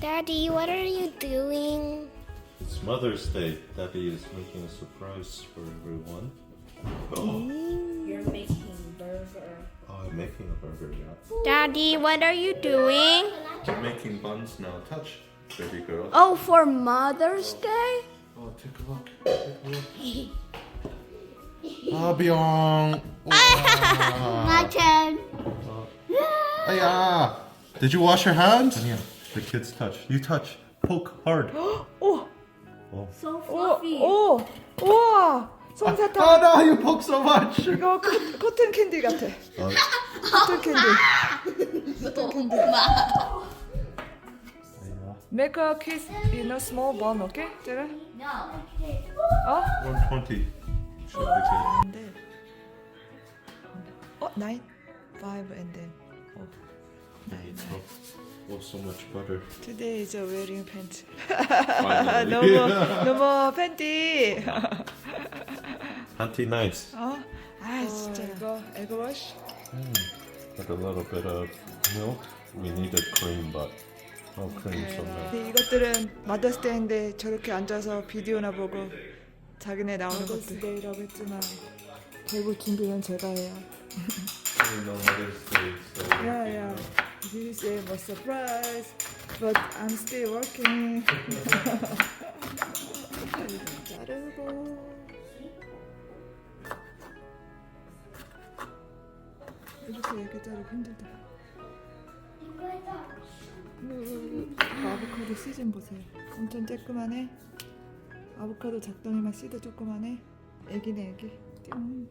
Daddy, what are you doing? It's Mother's Day. Daddy is making a surprise for everyone. Oh, You're making burger. oh I'm making a burger, yeah. Daddy, what are you doing? I'm making buns now. Touch, baby girl. Oh, for Mother's Day? Oh, take a look. Take a look. Ah, Byung. My turn. Aya. Did you wash your hands? Yeah. The kids touch. You touch. Poke hard. 오, Oh. so 어, fluffy. oh. 오, 우와, 솜사탕. Oh no, you poke so much. 이거 코, 코튼 캔디 같아. Oh, 코튼 캔디. 코튼 캔디. yeah. Make a kiss in a small bun, okay? 제가? 어? 120. Should be good. 근데 어, nine, five, and then oh, nine, nine. Oh, oh, so much butter. Today is a wearing pants. Finally. 너무 너무 팬티. Auntie nice. 어? 아 진짜 이거 에그워시. With a little bit of milk. We needed cream, but no cream, so no. 근데 이것들은 마더스데이인데 저렇게 앉아서 비디오나 보고 자기네 나오는 것들. 마더스데이라고 했지만 결국 준비는 제가 해요. We know Mother's Day, so. Yeah, yeah. This is a surprise, but I'm still working. 자르고. 이렇게 이렇게 자르기 힘들다. 음, 아보카도 시즌 보세요. 엄청 쬐끄만해. 아보카도 작동이만 씨도 조그만해. 애기네 애기. 띵.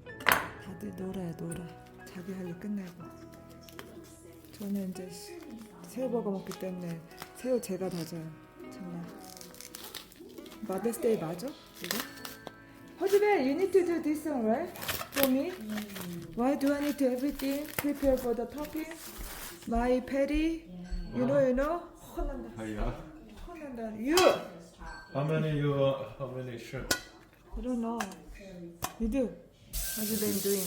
다들 놀아요 놀아. 자기 할 일 끝내고. 저는 이제 시- 새우버거 먹기 때문에 새우 제가 다져요. 정말. 마더스데이 맞아? 이거? 허즈벨, you need to do this one, right? For me? Why do I need to everything? Prepare for the topping? My patty? You know, you know? 혼난다. Hiya. 혼난다. You! How many you? Uh, how many shrimp? I don't know. You do. What you been doing?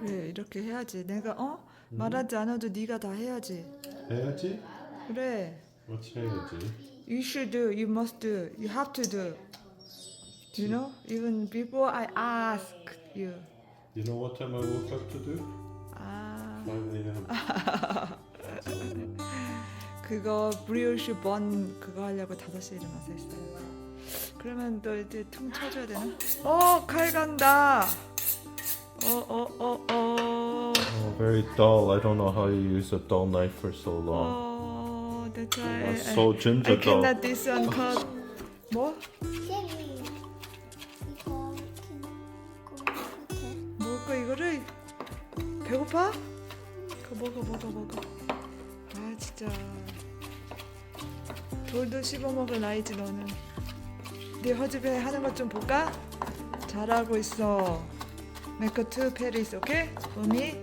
그래 이렇게 해야지. 내가 어 말하지 않아도 네가 다 해야지. 해야지. 그래. What's 해야지? You should do. You must do. You have to do. You know? Even before I ask you. You know what time I woke up to do? 아 5 a.m. 그거 브리오시 번 그거 하려고 5시에 일어나서 했어요. 그러면 너 이제 퉁 쳐줘야 되나? 어, 칼 간다. 어, 어, 어, 어. Oh, very dull. I don't know how you use a dull knife for so long. 어, that's why I, That's so I, ginger dull. cannot this one cut. 뭐? 젤리. 이거 이거 같아. 먹을까 이거를? 배고파? 그거 먹어 먹어 먹어. 아 진짜 돌도 씹어 먹을 나이지 너는. 네 허즈배 하는 것 좀 볼까? 잘하고 있어. Make a two Paris, okay? For me,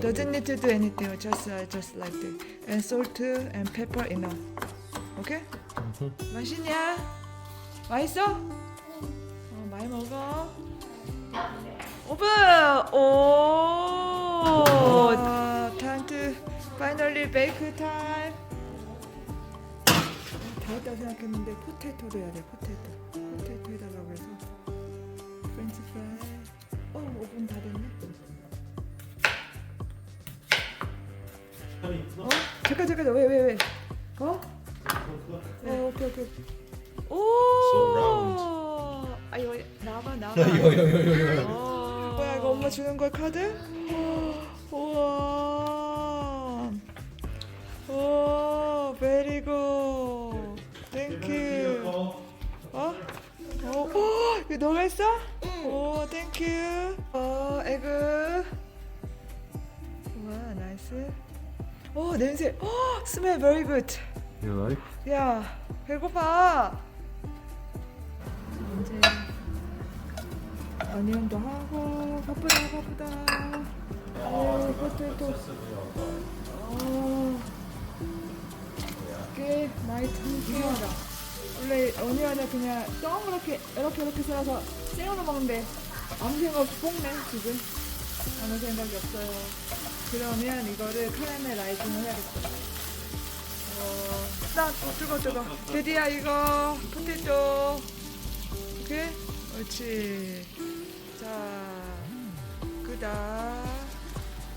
doesn't need to do anything. Just uh, just like this. And salt and pepper enough. Okay? 맛있냐? 맛있어? 어, 많이 먹어. 오픈! 오! time to finally bake time. 다 했다고 생각했는데 포테토도 해야 돼. 포테토. 다 됐네. 어? 잠깐 잠깐 왜 왜 왜? 어? 어, 오케이 오케이. 오! 아 이거 나봐 나봐. 어. 뭐야 이거 엄마 주는 거야 카드? 우와. 오, 베리 굿. 땡큐. 어? 어? 어? 이거 너가 했어? 오, 땡큐. 어, 에그. 와, 나이스. 오, 냄새. 오, 스멜 very good. You like? 야, 배고파. 이제 어니언도 하고 바쁘다 바쁘다. 오, 포테토. 오, 꽤 많이 튼튼하다. 원래 어니언을 그냥 동그랗게 이렇게 이렇게 썰어서 생으로 먹는데 아무 생각 없이 볶네 지금. 아무 생각이 없어요. 그러면 이거를 카라멜 라이징을 해야겠어. 나 뜨거 뜨거. 데디야 이거 포테토. 오케이. 옳지. 자, 그다.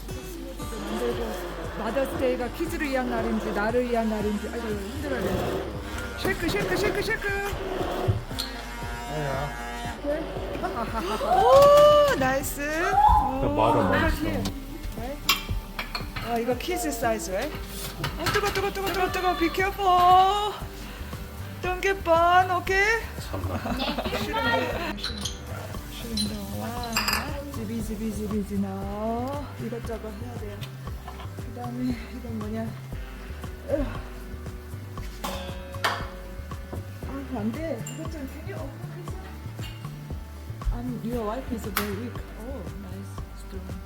스무디도 만들고. 마더스데이가 키즈를 위한 날인지 나를 위한 날인지 아이고 힘들어요. 쉐이크 쉐이크 쉐이크 쉐이크. 오 나이스. 오. 네. 아 이거 키즈 사이즈 왜? 어 뜨거 뜨거 뜨거 뜨거 뜨거 be careful. Don't? 참나. 싫은데 와 지비 지비 지비 지나 이것저것 해야 돼요. 그다음에 이건 뭐냐? 으. 안 돼 이것 좀 can you open this? Um, your wife is very weak. Oh, nice, strong.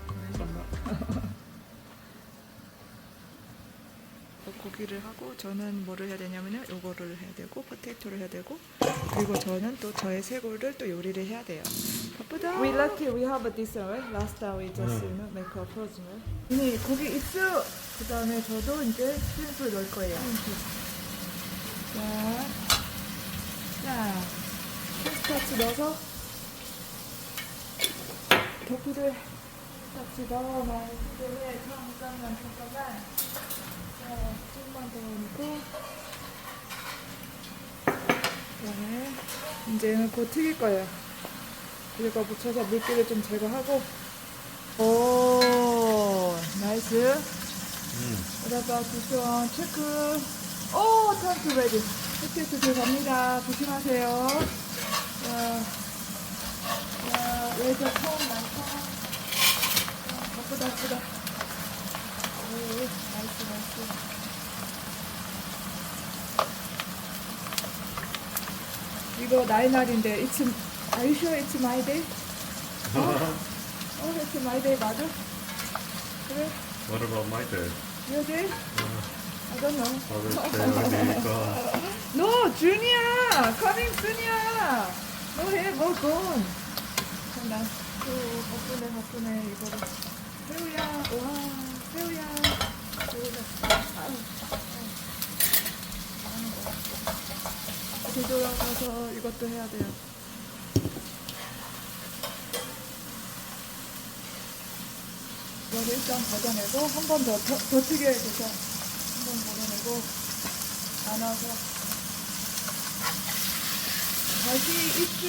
고기를 하고 저는 뭐를 해야 되냐면요 요거를 해야 되고 포테이토를 해야 되고 그리고 저는 또 저의 새고를 또 요리를 해야 돼요 바쁘다 We lucky we have this right? Last time we just you know, make a frozen right? 이니 고기 입수 그 다음에 저도 이제 슈림프 넣을 거예요 자, 자 피스타치 넣어서 고기를 같이 넣어놔야 되는데 잠깐만 잠깐만. 자, 조금만 더 넣고. 그다음에 이제는 곧 튀길 거예요. 이거 묻혀서 물기를 좀 제거하고. 오 나이스. 그다가 구수원 체크. 오 타임트 포테이토 들어갑니다 조심하세요 자, 자 레이저 통 많다 바쁘다 바쁘다 오 나이스 나이스 이거 나의 날인데 it's are you sure it's my day? 어, it's my day 맞아? 그래? What about my day? your day? I don't know Father's Day already gone. No, Junior, coming soon이야. 너 해, 뭐 건. 나또 바쁘네 바쁘네 이거를. 새우야, 와, 새우야. 뒤돌아가서 이것도 해야 돼요. 이거를 일단 걷어내고 한 번더더 튀게 해줘서 한 번 걷어내고 나눠서 다시 입주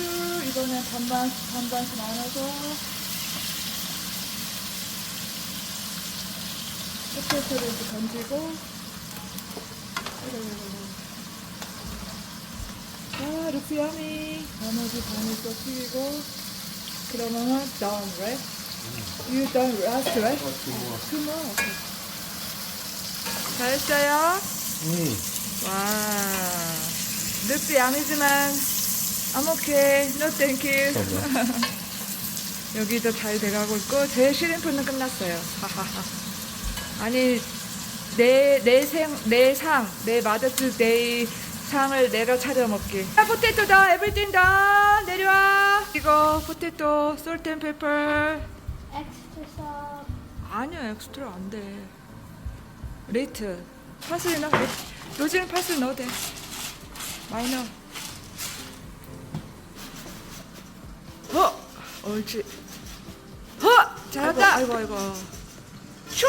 이거는 반반 반반씩 나눠서 포테이토를 이렇게 던지고 자 룩스 야미 나머지 반을 또 튀기고 그러면은 done right? You done last right? Two more. 잘했어요 음. 와 룩스 야미지만 I'm okay no thank you 여기도 잘 돼가고 있고 제 시림프는 끝났어요. 하하하. 아니 내내생내상내 마더스 데이 상을 내가 차려 먹기. 아, 포테토다 에브리띵 다 내려와. 이거 포테토 솔트 페퍼. Extra salt. 아니야 엑스트라 안 돼. 레이트 파슬리 넣어. 요즘 파슬리 넣어도 돼. 넣 어. 어, 옳지. 어, 잘했다. 아이고 아이고. 슉.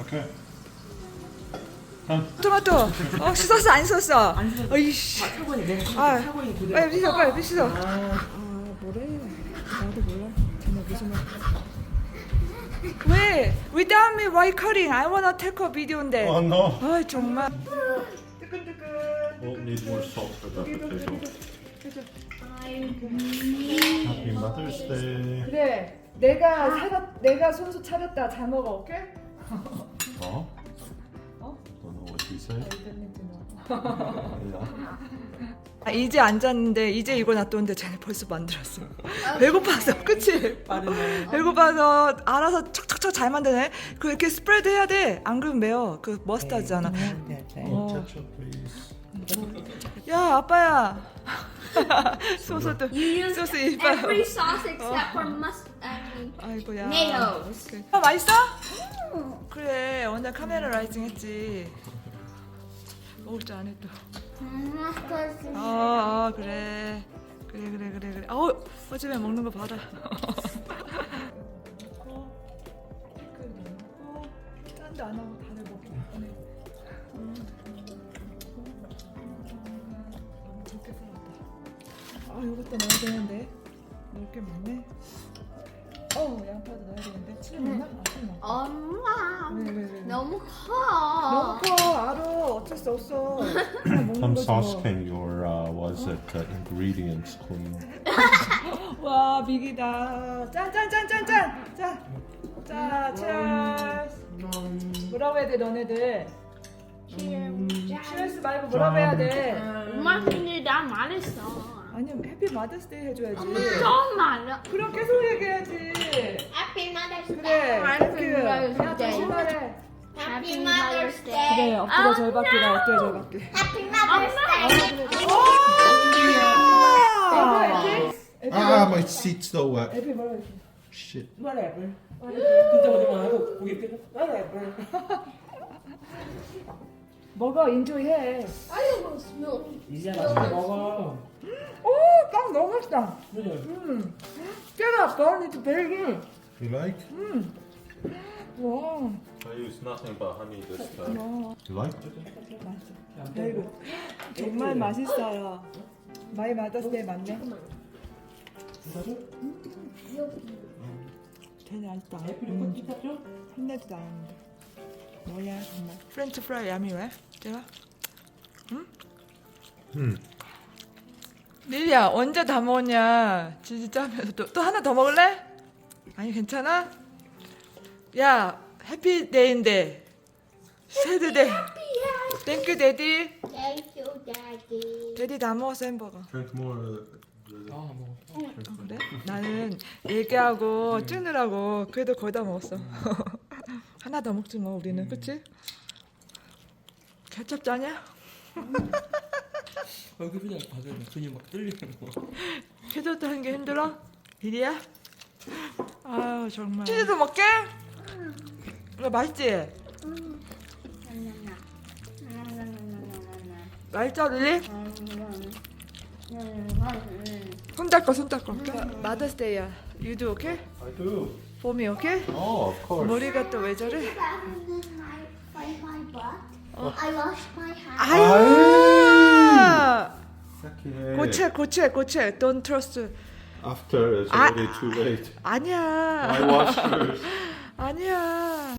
Okay. Come. 토마토. 어 씻었어 안 씻었어? 안 씻었어. 어이씨. 사고니 내가 아, 사고니 그대로 빨리 씻어 빨리 씻어. 아 뭐래? 나도 몰라. 쟤네 무슨 말? 왜? Without me why cutting? I wanna take a video인데. Oh no. 아 정말. 뜨끈뜨끈. We'll need more salt for that potato. I'm Happy Mother's Day. 그래. 내가 차렸 내가 손수 차렸다 잘 먹어. 오케이? Oh? 어? Don't know what you say. Yeah. 아, 이제 앉았는데 이제 이거 놔뒀는데 쟤네 벌써 만들었어. 배고파서 그치? 배고파서 알아서 척척척 잘 만드네. 그 이렇게 스프레드 해야 돼. 안 그러면 매워. 그 머스타드잖아. 네, 네. Oh, ketchup, please. 야 아빠야. 소스도 You use 소스 이뻐요. every sauce except for must. I mean, 아이고야. tomatoes. 그- 아 맛있어? 그래 오늘 카메라 라이팅 했지. 먹을 줄 아네 또. Mama, cause 아, 아 그래 그래 그래 그래 그래 아우 어제에 먹는 거 봐라 짠도 안 하고 이것도 넣어야 되는데. 넣을 게 많네. 어 양파도 넣어야 되는데. 칠 넣나? 아, 칠 넣어. 엄마. 왜왜왜 너무 커. 너무 커. 알아. 어쩔 수 없어. 그냥 먹는 I'm 거지 뭐. asking your uh, was it uh, ingredients clean? 와 미기다. 짠짠짠짠짠. 자, 자, cheers. 뭐라고 해야 돼 너네들. Cheers. 말고 뭐라고 해야 돼. 엄마 근데 나 말했어. 아니 해피 마더스데이 해줘야지 좀 말해. 그럼 계속 얘기해야지 Happy Mother's 그래 Day. 땡큐 Mother's 야 말해 Happy Mother's Day. 그래 엎드려 절 받기라 엎드려 절 받기 Happy Mother's Day. Ah, my seat's so wet. 해피 Shit. whatever 어디 말고 먹어 인조이 해 I almost spilled. 이제 맛있게 먹어 맛있다. 음, 깨라, 버니트 베이글. You like? 음, 와, I use nothing but honey this time. 와, You like? 맛있어. 베이글. 정말 맛있어요. 마이 마더스 데이 맞네. 되게 맛있다. 찢었죠? 혼내도 나왔는데. 뭐야, 정말. 프렌치 프라이 야미 왜? 제가? 응? 음. 릴리야, 언제 다 먹었냐? 지지 짜면서 또, 또 하나 더 먹을래? 아니, 괜찮아? 야, 해피데이인데. 새드데이. 땡큐, 데디. Thank you, Daddy. 데디 다 먹었어, 햄버거. Drink more. 아 먹어 아, 그래? 나는 얘기하고 찌느라고 그래도 거의 다 먹었어. 하나 더 먹지 뭐 우리는 그치? 케첩 짜냐? 얼굴 표정 봐도 손이 막 떨리는 거 케첩 짜는 게 힘들어? 일이야? 아유 정말 치즈도 먹게? 이거 맛있지? 맛있죠 릴리? 손 닦어 손 닦어 마더스 데이야 You do okay? I do. For me okay? Oh, of course. 머리가 또 왜 저래? I washed my hands. 아유! Okay. 고체 고체 고체 Don't trust After it's Ah. already too late. 아니야 I wash first. 아니야